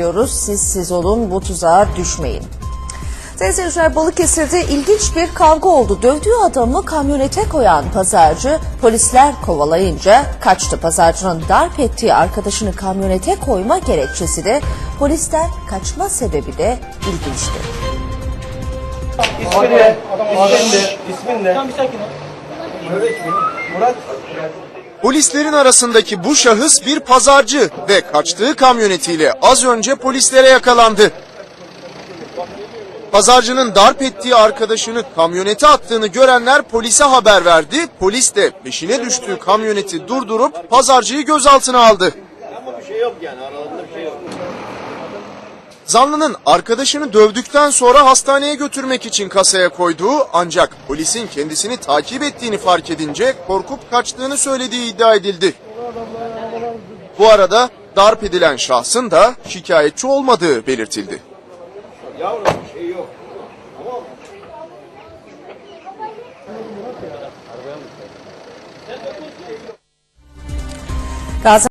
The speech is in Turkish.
diyoruz. Siz siz olun bu tuzağa düşmeyin. Sayın seyirciler Balıkesir'de ilginç bir kavga oldu. Dövdüğü adamı kamyonete koyan pazarcı polisler kovalayınca kaçtı. Pazarcının darp ettiği arkadaşını kamyonete koyma gerekçesi de polisten kaçma sebebi de ilginçti. İsmin ne? İsmin ne? İsmin bir sakin ol. Murat. Polislerin arasındaki bu şahıs bir pazarcı ve kaçtığı kamyonetiyle az önce polislere yakalandı. Pazarcının darp ettiği arkadaşını kamyonete attığını görenler polise haber verdi. Polis de peşine düştüğü kamyoneti durdurup pazarcıyı gözaltına aldı. Ama bir şey yok yani aralarında bir şey yok. Zanlının arkadaşını dövdükten sonra hastaneye götürmek için kasaya koyduğu ancak polisin kendisini takip ettiğini fark edince korkup kaçtığını söylediği iddia edildi. Bu arada darp edilen şahsın da şikayetçi olmadığı belirtildi. Yavrum